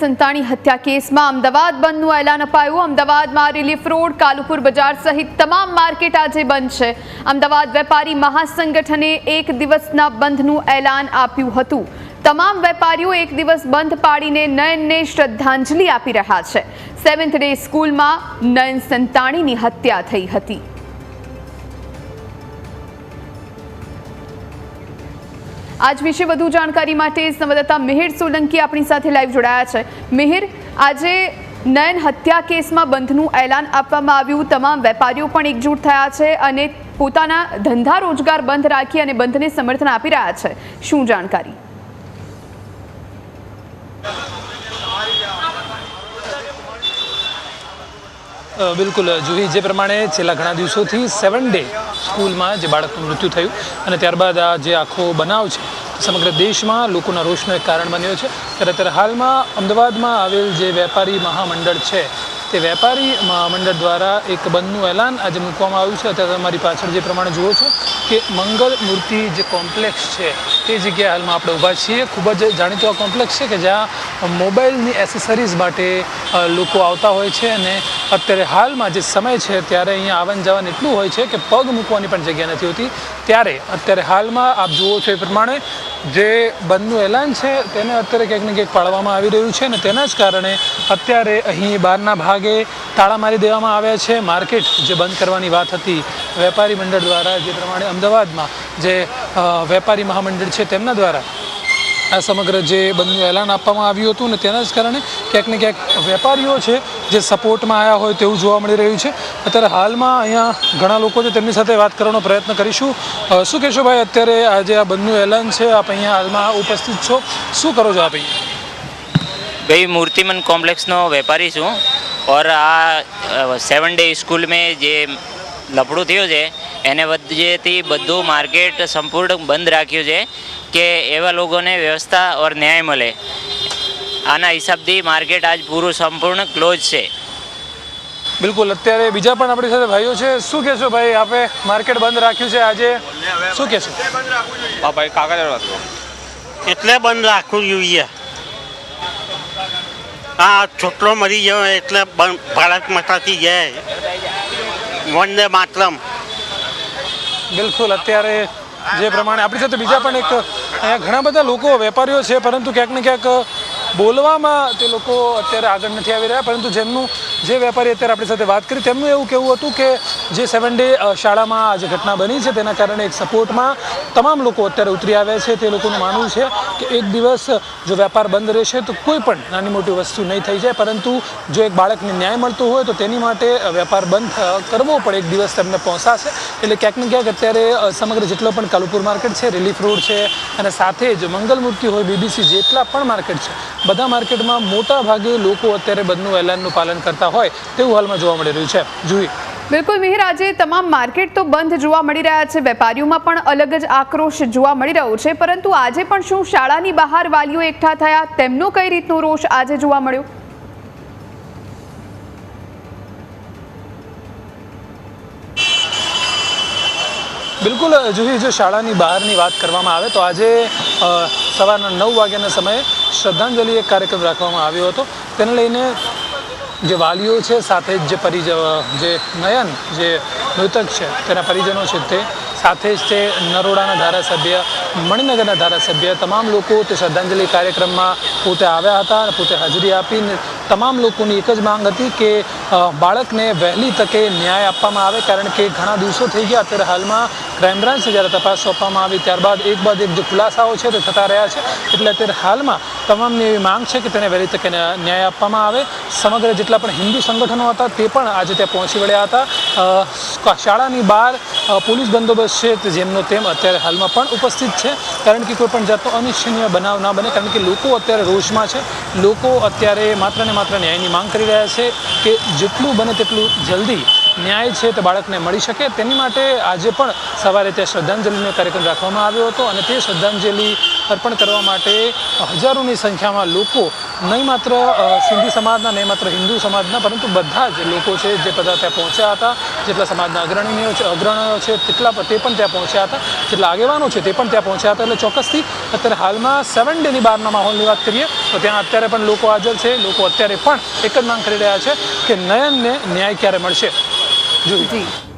સંતાણી હત્યા કેસમાં અમદાવાદ બંધનું એલાન અપાયું. અમદાવાદમાં રિલીફ રોડ કાલુપુર બજાર સહિત તમામ માર્કેટ આજે બંધ છે. અમદાવાદ વેપારી મહાસંગઠને એક દિવસના બંધનું એલાન આપ્યું હતું. તમામ વેપારીઓ એક દિવસ બંધ પાડીને નયનને શ્રદ્ધાંજલિ આપી રહ્યા છે. સેવન્થ ડે સ્કૂલમાં નયન સંતાણીની હત્યા થઈ હતી. આજ વિશે વધુ જાણકારી માટે સંવાદદાતા મિહિર સોલંકી આપણી સાથે લાઈવ જોડાયા છે. મિહિર, આજે નયન હત્યા કેસમાં બંધનું એલાન આપવામાં આવ્યું. તમામ વેપારીઓ પણ એકજૂટ થયા છે અને પોતાના ધંધા રોજગાર બંધ રાખી અને બંધને સમર્થન આપી રહ્યા છે. શું જાણકારી? બિલકુલ જુહી, જે પ્રમાણે છેલ્લા ઘણા દિવસોથી સેવન ડે સ્કૂલમાં જે બાળકનું મૃત્યુ થયું અને ત્યારબાદ આ જે આખો બનાવ છે સમગ્ર દેશમાં લોકોના રોષનું એક કારણ બન્યો છે. ત્યારે અત્યારે હાલમાં અમદાવાદમાં આવેલ જે વેપારી મહામંડળ છે, તે વેપારી મહામંડળ દ્વારા એક બંધનું એલાન આજે મૂકવામાં આવ્યું છે. અત્યારે તમારી પાછળ જે પ્રમાણે જુઓ છો કે મંગલ મૂર્તિ જે કોમ્પ્લેક્સ છે, તે જગ્યાએ હાલમાં આપણે ઊભા છીએ. ખૂબ જ જાણીતો આ કોમ્પ્લેક્સ છે કે જ્યાં મોબાઈલની એસેસરીઝ માટે લોકો આવતા હોય છે અને અત્યારે હાલમાં જે સમય છે ત્યારે અહીંયા આવન જવન એટલું હોય છે કે પગ મૂકવાની પણ જગ્યા નથી હોતી. ત્યારે અત્યારે હાલમાં આપ જુઓ છો એ પ્રમાણે જે બંધનું એલાન છે તેને અત્યારે ક્યાંક ને ક્યાંક પાળવામાં આવી રહ્યું છે અને તેના જ કારણે અત્યારે અહીં બહારના ભાગે તાળા મારી દેવામાં આવ્યા છે. માર્કેટ જે બંધ કરવાની વાત હતી વેપારી મંડળ દ્વારા, જે પ્રમાણે અમદાવાદમાં જે વેપારી મહામંડળ છે તેમના દ્વારા આ સમગ્ર જે બંધનું એલાન આપવામાં આવ્યું હતું ને તેના જ કારણે ક્યાંક ને ક્યાંક વેપારીઓ છે જે સપોર્ટમાં આવ્યા હોય તેવું જોવા મળી રહ્યું છે. અત્યારે હાલમાં અહીંયા ઘણા લોકો છે તેમની સાથે વાત કરવાનો પ્રયત્ન કરીશું. શું કહેશો ભાઈ, અત્યારે આજે આ બંધનું એલાન છે, આપ અહીંયા હાલમાં ઉપસ્થિત છો? શું કરો છો આપ ભાઈ મૂર્તિમન मूर्तिमन વેપારી છું. ઓર આ સેવન ડે સ્કૂલ મેં જે લફડું થયું છે, એને વચ્ચેથી બધું માર્કેટ સંપૂર્ણ બંધ રાખ્યું છે. કે એવા લોકોને વ્યવસ્થા ઓર ન્યાય મળે. આના હિસાબથી માર્કેટ આજ પૂરું સંપૂર્ણ ક્લોઝ છે. બિલકુલ. અત્યારે બીજા પણ આપણી સાથે ભાઈઓ છે. શું કહેશો ભાઈ? આપે માર્કેટ બંધ રાખ્યું છે આજે. શું કહેશો? હા ભાઈ કાગળ એટલે બંધ રાખવું જોઈએ. આ છોકરો મરી ગયો એટલે બંધ ભારત માતાથી જાય. વંદે માતરમ. બિલકુલ. અત્યારે જે પ્રમાણે આપણી સાથે બીજા પણ એક, અહીંયા ઘણા બધા લોકો વેપારીઓ છે, પરંતુ ક્યાંક ને ક્યાંક બોલવામાં તે લોકો અત્યારે આગળ નથી આવી રહ્યા, પરંતુ જેમનું જે વેપારી અત્યારે આપણી સાથે વાત કરી, તેમનું એવું કહેવું હતું કે જે સેવન ડે શાળામાં આ જે ઘટના બની છે, તેના કારણે એક સપોર્ટમાં તમામ લોકો અત્યારે ઉતરી આવ્યા છે, તે લોકોનું માનવું છે કે એક દિવસ જો વેપાર બંધ રહેશે, તો કોઈ પણ નાની મોટી વસ્તુ નહીં થઈ જાય. પરંતુ જો એક બાળકને ન્યાય મળતો હોય, તો તેની માટે વેપાર બંધ કરવો પડે એક દિવસ તેમને પહોંચાશે એટલે ક્યાંક ને ક્યાંક અત્યારે સમગ્ર જેટલો પણ કાલુપુર માર્કેટ છે રિલીફ રોડ છે, અને સાથે જ મંગલ મૂર્તિ હોય બીબીસી જેટલા પણ માર્કેટ છે, બધા માર્કેટમાં મોટા ભાગે લોકો અત્યારે બંધનું એલાનનું પાલન કરતા હોય તેવું હાલમાં જોવા મળી રહ્યું છે. જુઈ. બિલકુલ મિહિર આજે તમામ માર્કેટ તો બંધ જોવા મળી રહ્યા છે. વેપારીઓમાં પણ અલગ જ આક્રોશ જોવા મળી રહ્યો છે. પરંતુ આજે પણ શું શાળાની બહાર વાલીઓ એકઠા થયા? તેમનો કઈ રીતનો રોષ આજે જોવા મળ્યો? બિલકુલ જુહી જો શાળાની બહારની વાત કરવામાં આવે તો આજે સવારના નવ વાગ્યાના સમયે શ્રદ્ધાંજલિ એક કાર્યક્રમ રાખવામાં આવ્યો હતો. તેને લઈને જે વાલીઓ છે, સાથે જ જે પરિજ જે નયન, જે મૃતક છે, તેના પરિજનો છે તે, સાથે જ તે નરોડાના ધારાસભ્ય, મણિનગરના ધારાસભ્ય, તમામ લોકો તે શ્રદ્ધાંજલિ કાર્યક્રમમાં પોતે આવ્યા હતા પોતે હાજરી આપીને તમામ લોકોની એક જ માંગ હતી કે બાળકને વહેલી તકે ન્યાય આપવામાં આવે કારણ કે ઘણા દિવસો થઈ ગયા અત્યારે હાલમાં ક્રાઇમ બ્રાન્ચને જ્યારે તપાસ સોંપવામાં આવી ત્યારબાદ એક બાદ એક જે ખુલાસાઓ છે તે થતા રહ્યા છે. એટલે અત્યારે હાલમાં તમામની એવી માંગ છે કે તેને વહેલી તકે ન્યા- ન્યાય આપવામાં આવે. સમગ્ર જેટલા પણ હિન્દુ સંગઠનો હતા તે પણ આજે ત્યાં પહોંચી વળ્યા હતા. શાળાની બહાર પોલીસ બંદોબસ્ત છે જેમનો તેમ અત્યારે હાલમાં પણ ઉપસ્થિત છે. કારણ કે કોઈ પણ જાતનો અનિચ્છનીય બનાવ ના બને, કારણ કે લોકો અત્યારે રોષમાં છે. લોકો અત્યારે માત્ર ને માત્ર ન્યાયની માંગ કરી રહ્યા છે કે જેટલું બને તેટલું જલ્દી ન્યાય છે તે બાળકને મળી શકે. તેની માટે આજે પણ સવારે ત્યાં શ્રદ્ધાંજલિનો કાર્યક્રમ રાખવામાં આવ્યો હતો અને તે શ્રદ્ધાંજલિ અર્પણ કરવા માટે હજારોની સંખ્યામાં લોકો, નહીં માત્ર સિંધી સમાજના, નહીં માત્ર હિન્દુ સમાજના, પરંતુ બધા જ લોકો છે જે બધા ત્યાં પહોંચ્યા હતા. જેટલા સમાજના અગ્રણીઓ છે અગ્રણીઓ છે, તેટલા તે પણ ત્યાં પહોંચ્યા હતા. જેટલા આગેવાનો છે, તે પણ ત્યાં પહોંચ્યા હતા. એટલે ચોક્કસથી અત્યારે હાલમાં સેવન ડેની બહારના માહોલની વાત કરીએ, તો ત્યાં અત્યારે પણ લોકો હાજર છે. લોકો અત્યારે પણ એક જ માંગ કરી રહ્યા છે કે નયનને ન્યાય ક્યારે મળશે? જી.